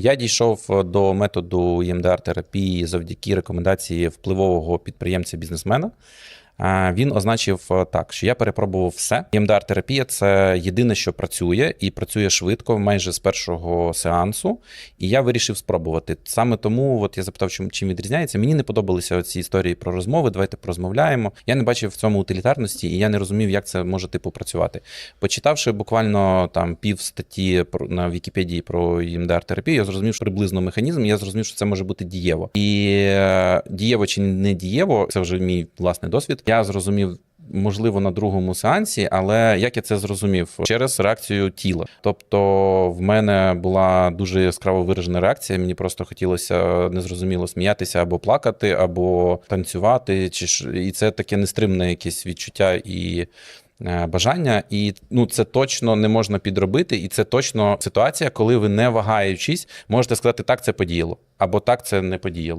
Я дійшов до методу ємдр терапії завдяки рекомендації впливового підприємця-бізнесмена. Він означив е, так, що я перепробував все. ємдр терапія це єдине, що працює, і працює швидко, майже з першого сеансу. І я вирішив спробувати. Саме тому, от я запитав, чим, чим відрізняється. Мені не подобалися ці історії про розмови. Давайте порозмовляємо. Я не бачив в цьому утилітарності, і я не розумів, як це може типу працювати. Почитавши буквально там пів статті на Вікіпедії про ємдр терапію, я зрозумів що приблизно механізм. Я зрозумів, що це може бути дієво. І е, дієво чи не дієво, це вже мій власний досвід. Я зрозумів. Можливо, на другому сеансі, але як я це зрозумів через реакцію тіла. Тобто, в мене була дуже яскраво виражена реакція. Мені просто хотілося незрозуміло сміятися або плакати, або танцювати, чи і це таке нестримне якесь відчуття і. е, Бажання, і ну це точно не можна підробити, і це точно ситуація, коли ви не вагаючись, можете сказати, так це подіяло, або так це не подіяло.